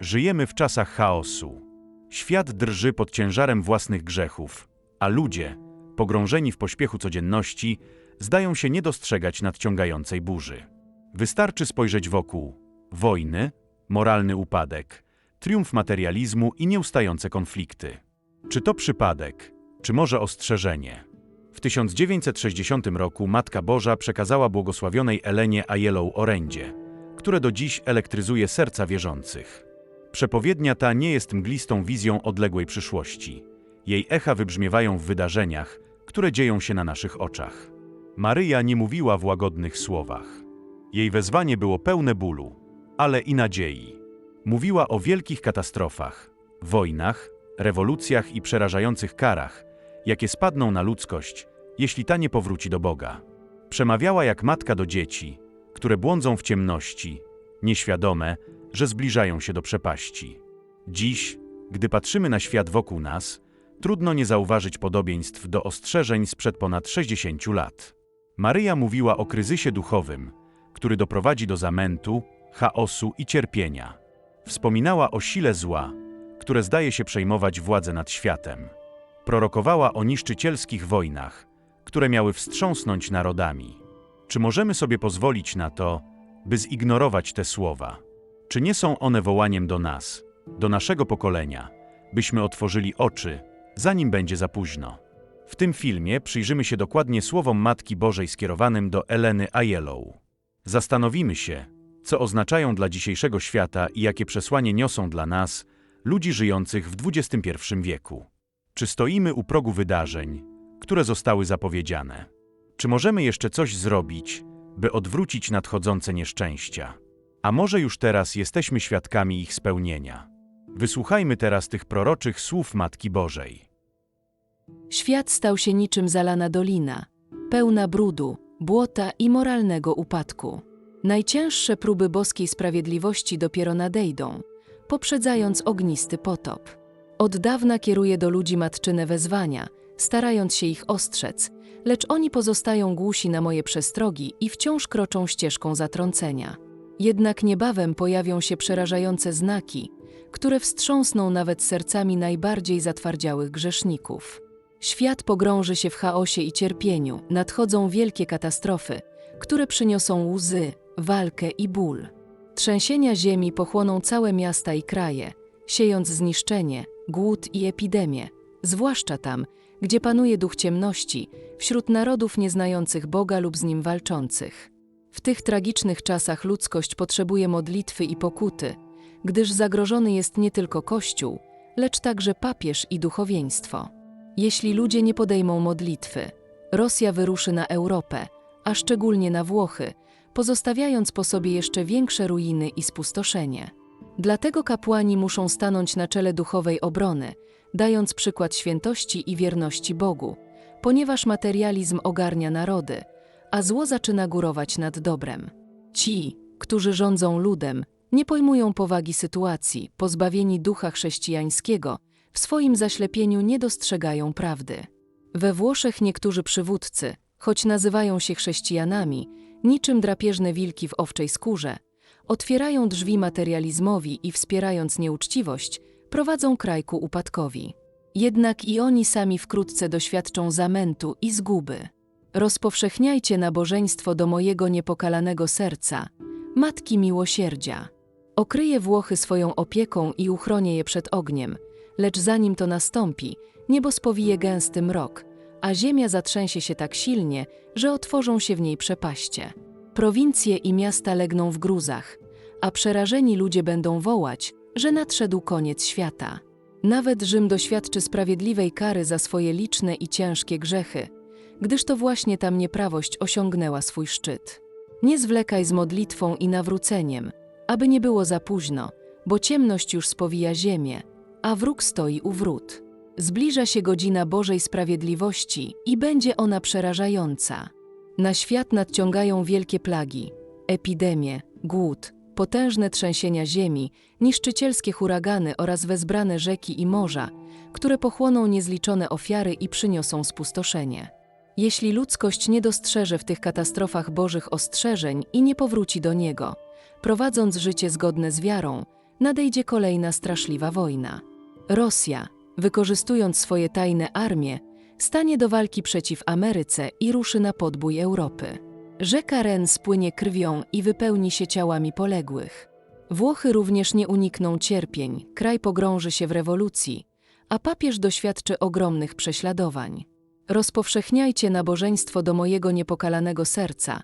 Żyjemy w czasach chaosu. Świat drży pod ciężarem własnych grzechów, a ludzie, pogrążeni w pośpiechu codzienności, zdają się nie dostrzegać nadciągającej burzy. Wystarczy spojrzeć wokół. Wojny, moralny upadek, triumf materializmu i nieustające konflikty. Czy to przypadek, czy może ostrzeżenie? W 1960 roku Matka Boża przekazała błogosławionej Elenie Ajelą orędzie, które do dziś elektryzuje serca wierzących. Przepowiednia ta nie jest mglistą wizją odległej przyszłości. Jej echa wybrzmiewają w wydarzeniach, które dzieją się na naszych oczach. Maryja nie mówiła w łagodnych słowach. Jej wezwanie było pełne bólu, ale i nadziei. Mówiła o wielkich katastrofach, wojnach, rewolucjach i przerażających karach, jakie spadną na ludzkość, jeśli ta nie powróci do Boga. Przemawiała jak matka do dzieci, które błądzą w ciemności, nieświadome, że zbliżają się do przepaści. Dziś, gdy patrzymy na świat wokół nas, trudno nie zauważyć podobieństw do ostrzeżeń sprzed ponad 60 lat. Maryja mówiła o kryzysie duchowym, który doprowadzi do zamętu, chaosu i cierpienia. Wspominała o sile zła, które zdaje się przejmować władzę nad światem. Prorokowała o niszczycielskich wojnach, które miały wstrząsnąć narodami. Czy możemy sobie pozwolić na to, by zignorować te słowa? Czy nie są one wołaniem do nas, do naszego pokolenia, byśmy otworzyli oczy, zanim będzie za późno? W tym filmie przyjrzymy się dokładnie słowom Matki Bożej skierowanym do Eleny Ajelow. Zastanowimy się, co oznaczają dla dzisiejszego świata i jakie przesłanie niosą dla nas, ludzi żyjących w XXI wieku. Czy stoimy u progu wydarzeń, które zostały zapowiedziane? Czy możemy jeszcze coś zrobić, by odwrócić nadchodzące nieszczęścia? A może już teraz jesteśmy świadkami ich spełnienia? Wysłuchajmy teraz tych proroczych słów Matki Bożej. Świat stał się niczym zalana dolina, pełna brudu, błota i moralnego upadku. Najcięższe próby boskiej sprawiedliwości dopiero nadejdą, poprzedzając ognisty potop. Od dawna kieruje do ludzi matczyne wezwania, starając się ich ostrzec, lecz oni pozostają głusi na moje przestrogi i wciąż kroczą ścieżką zatrącenia. Jednak niebawem pojawią się przerażające znaki, które wstrząsną nawet sercami najbardziej zatwardziałych grzeszników. Świat pogrąży się w chaosie i cierpieniu, nadchodzą wielkie katastrofy, które przyniosą łzy, walkę i ból. Trzęsienia ziemi pochłoną całe miasta i kraje, siejąc zniszczenie, głód i epidemię, zwłaszcza tam, gdzie panuje duch ciemności, wśród narodów nieznających Boga lub z nim walczących. W tych tragicznych czasach ludzkość potrzebuje modlitwy i pokuty, gdyż zagrożony jest nie tylko Kościół, lecz także papież i duchowieństwo. Jeśli ludzie nie podejmą modlitwy, Rosja wyruszy na Europę, a szczególnie na Włochy, pozostawiając po sobie jeszcze większe ruiny i spustoszenie. Dlatego kapłani muszą stanąć na czele duchowej obrony, dając przykład świętości i wierności Bogu, ponieważ materializm ogarnia narody, a zło zaczyna górować nad dobrem. Ci, którzy rządzą ludem, nie pojmują powagi sytuacji, pozbawieni ducha chrześcijańskiego, w swoim zaślepieniu nie dostrzegają prawdy. We Włoszech niektórzy przywódcy, choć nazywają się chrześcijanami, niczym drapieżne wilki w owczej skórze, otwierają drzwi materializmowi i wspierając nieuczciwość, prowadzą kraj ku upadkowi. Jednak i oni sami wkrótce doświadczą zamętu i zguby. Rozpowszechniajcie nabożeństwo do mojego niepokalanego serca, Matki Miłosierdzia. Okryje Włochy swoją opieką i uchronię je przed ogniem, lecz zanim to nastąpi, niebo spowije gęsty mrok, a ziemia zatrzęsie się tak silnie, że otworzą się w niej przepaście. Prowincje i miasta legną w gruzach, a przerażeni ludzie będą wołać, że nadszedł koniec świata. Nawet Rzym doświadczy sprawiedliwej kary za swoje liczne i ciężkie grzechy, gdyż to właśnie tam nieprawość osiągnęła swój szczyt. Nie zwlekaj z modlitwą i nawróceniem, aby nie było za późno, bo ciemność już spowija ziemię, a wróg stoi u wrót. Zbliża się godzina Bożej Sprawiedliwości i będzie ona przerażająca. Na świat nadciągają wielkie plagi, epidemie, głód, potężne trzęsienia ziemi, niszczycielskie huragany oraz wezbrane rzeki i morza, które pochłoną niezliczone ofiary i przyniosą spustoszenie. Jeśli ludzkość nie dostrzeże w tych katastrofach Bożych ostrzeżeń i nie powróci do Niego, prowadząc życie zgodne z wiarą, nadejdzie kolejna straszliwa wojna. Rosja, wykorzystując swoje tajne armie, stanie do walki przeciw Ameryce i ruszy na podbój Europy. Rzeka Ren spłynie krwią i wypełni się ciałami poległych. Włochy również nie unikną cierpień, kraj pogrąży się w rewolucji, a papież doświadczy ogromnych prześladowań. Rozpowszechniajcie nabożeństwo do mojego niepokalanego serca,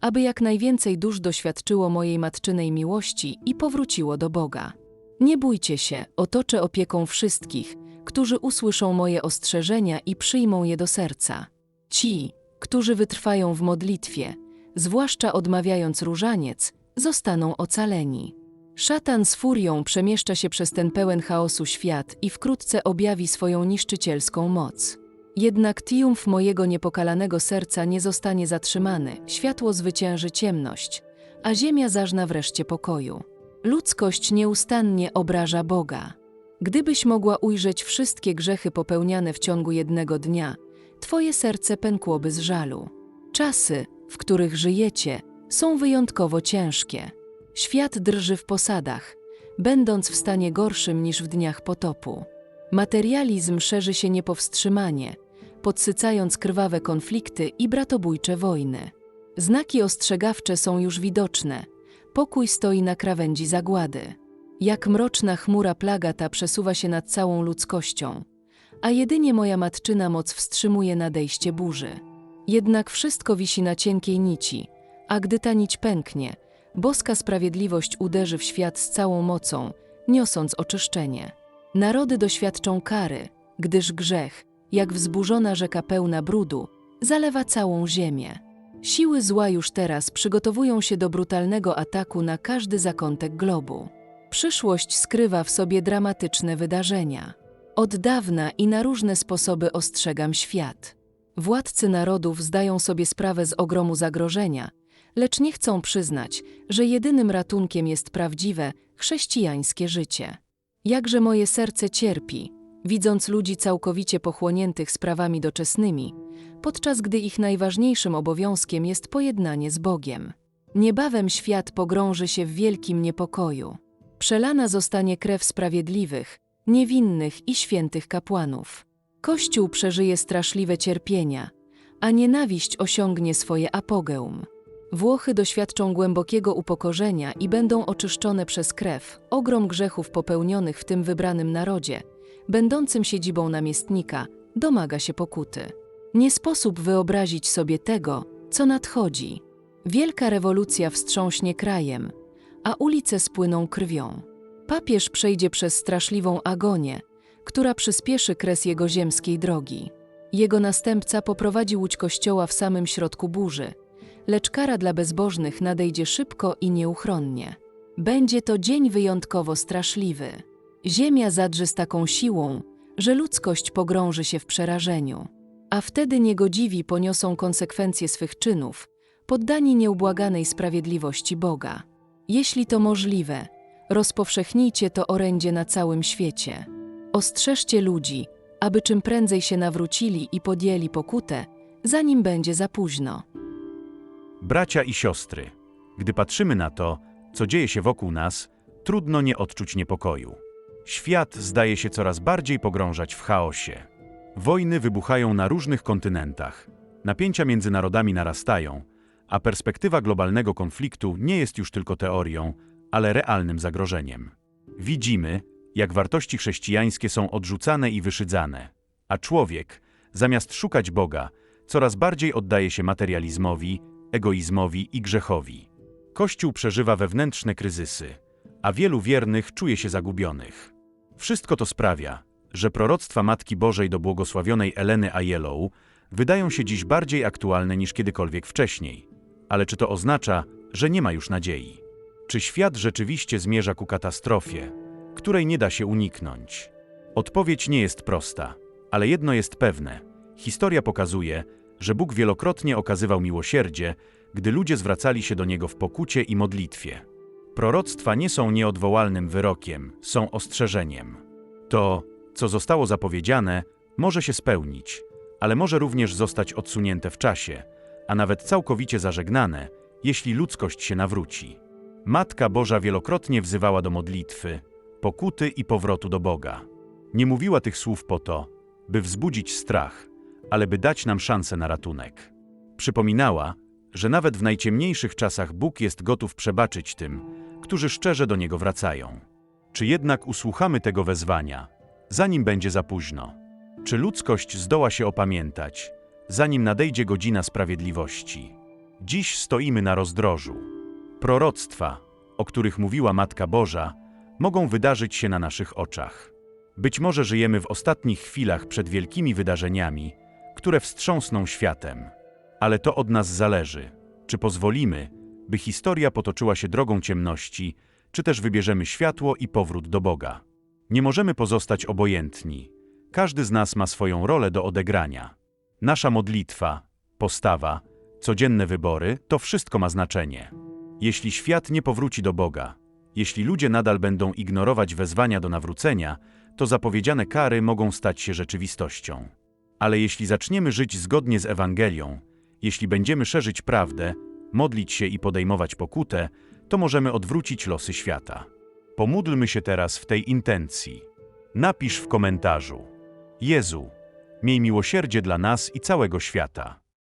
aby jak najwięcej dusz doświadczyło mojej matczynej miłości i powróciło do Boga. Nie bójcie się, otoczę opieką wszystkich, którzy usłyszą moje ostrzeżenia i przyjmą je do serca. Ci, którzy wytrwają w modlitwie, zwłaszcza odmawiając różaniec, zostaną ocaleni. Szatan z furią przemieszcza się przez ten pełen chaosu świat i wkrótce objawi swoją niszczycielską moc. Jednak triumf mojego niepokalanego serca nie zostanie zatrzymany, światło zwycięży ciemność, a ziemia zażna wreszcie pokoju. Ludzkość nieustannie obraża Boga. Gdybyś mogła ujrzeć wszystkie grzechy popełniane w ciągu jednego dnia, twoje serce pękłoby z żalu. Czasy, w których żyjecie, są wyjątkowo ciężkie. Świat drży w posadach, będąc w stanie gorszym niż w dniach potopu. Materializm szerzy się niepowstrzymanie, podsycając krwawe konflikty i bratobójcze wojny. Znaki ostrzegawcze są już widoczne. Pokój stoi na krawędzi zagłady. Jak mroczna chmura plaga ta przesuwa się nad całą ludzkością, a jedynie moja matczyna moc wstrzymuje nadejście burzy. Jednak wszystko wisi na cienkiej nici, a gdy ta nić pęknie, boska sprawiedliwość uderzy w świat z całą mocą, niosąc oczyszczenie. Narody doświadczą kary, gdyż grzech, jak wzburzona rzeka pełna brudu, zalewa całą ziemię. Siły zła już teraz przygotowują się do brutalnego ataku na każdy zakątek globu. Przyszłość skrywa w sobie dramatyczne wydarzenia. Od dawna i na różne sposoby ostrzegam świat. Władcy narodów zdają sobie sprawę z ogromu zagrożenia, lecz nie chcą przyznać, że jedynym ratunkiem jest prawdziwe, chrześcijańskie życie. Jakże moje serce cierpi, widząc ludzi całkowicie pochłoniętych sprawami doczesnymi, podczas gdy ich najważniejszym obowiązkiem jest pojednanie z Bogiem. Niebawem świat pogrąży się w wielkim niepokoju. Przelana zostanie krew sprawiedliwych, niewinnych i świętych kapłanów. Kościół przeżyje straszliwe cierpienia, a nienawiść osiągnie swoje apogeum. Włochy doświadczą głębokiego upokorzenia i będą oczyszczone przez krew, ogrom grzechów popełnionych w tym wybranym narodzie, będącym siedzibą namiestnika, domaga się pokuty. Nie sposób wyobrazić sobie tego, co nadchodzi. Wielka rewolucja wstrząśnie krajem, a ulice spłyną krwią. Papież przejdzie przez straszliwą agonię, która przyspieszy kres jego ziemskiej drogi. Jego następca poprowadzi łódź kościoła w samym środku burzy, lecz kara dla bezbożnych nadejdzie szybko i nieuchronnie. Będzie to dzień wyjątkowo straszliwy. Ziemia zadrży z taką siłą, że ludzkość pogrąży się w przerażeniu. A wtedy niegodziwi poniosą konsekwencje swych czynów, poddani nieubłaganej sprawiedliwości Boga. Jeśli to możliwe, rozpowszechnijcie to orędzie na całym świecie. Ostrzeżcie ludzi, aby czym prędzej się nawrócili i podjęli pokutę, zanim będzie za późno. Bracia i siostry, gdy patrzymy na to, co dzieje się wokół nas, trudno nie odczuć niepokoju. Świat zdaje się coraz bardziej pogrążać w chaosie. Wojny wybuchają na różnych kontynentach, napięcia między narodami narastają, a perspektywa globalnego konfliktu nie jest już tylko teorią, ale realnym zagrożeniem. Widzimy, jak wartości chrześcijańskie są odrzucane i wyszydzane, a człowiek, zamiast szukać Boga, coraz bardziej oddaje się materializmowi, egoizmowi i grzechowi. Kościół przeżywa wewnętrzne kryzysy, a wielu wiernych czuje się zagubionych. Wszystko to sprawia, że proroctwa Matki Bożej do błogosławionej Eleny Ajelou wydają się dziś bardziej aktualne niż kiedykolwiek wcześniej. Ale czy to oznacza, że nie ma już nadziei? Czy świat rzeczywiście zmierza ku katastrofie, której nie da się uniknąć? Odpowiedź nie jest prosta, ale jedno jest pewne. Historia pokazuje, że Bóg wielokrotnie okazywał miłosierdzie, gdy ludzie zwracali się do Niego w pokucie i modlitwie. Proroctwa nie są nieodwołalnym wyrokiem, są ostrzeżeniem. To, co zostało zapowiedziane, może się spełnić, ale może również zostać odsunięte w czasie, a nawet całkowicie zażegnane, jeśli ludzkość się nawróci. Matka Boża wielokrotnie wzywała do modlitwy, pokuty i powrotu do Boga. Nie mówiła tych słów po to, by wzbudzić strach, ale by dać nam szansę na ratunek. Przypominała, że nawet w najciemniejszych czasach Bóg jest gotów przebaczyć tym, którzy szczerze do Niego wracają. Czy jednak usłuchamy tego wezwania, zanim będzie za późno? Czy ludzkość zdoła się opamiętać, zanim nadejdzie godzina sprawiedliwości? Dziś stoimy na rozdrożu. Proroctwa, o których mówiła Matka Boża, mogą wydarzyć się na naszych oczach. Być może żyjemy w ostatnich chwilach przed wielkimi wydarzeniami, które wstrząsną światem. Ale to od nas zależy, czy pozwolimy, by historia potoczyła się drogą ciemności, czy też wybierzemy światło i powrót do Boga. Nie możemy pozostać obojętni. Każdy z nas ma swoją rolę do odegrania. Nasza modlitwa, postawa, codzienne wybory to wszystko ma znaczenie. Jeśli świat nie powróci do Boga, jeśli ludzie nadal będą ignorować wezwania do nawrócenia, to zapowiedziane kary mogą stać się rzeczywistością. Ale jeśli zaczniemy żyć zgodnie z Ewangelią, jeśli będziemy szerzyć prawdę, modlić się i podejmować pokutę, to możemy odwrócić losy świata. Pomódlmy się teraz w tej intencji. Napisz w komentarzu: Jezu, miej miłosierdzie dla nas i całego świata.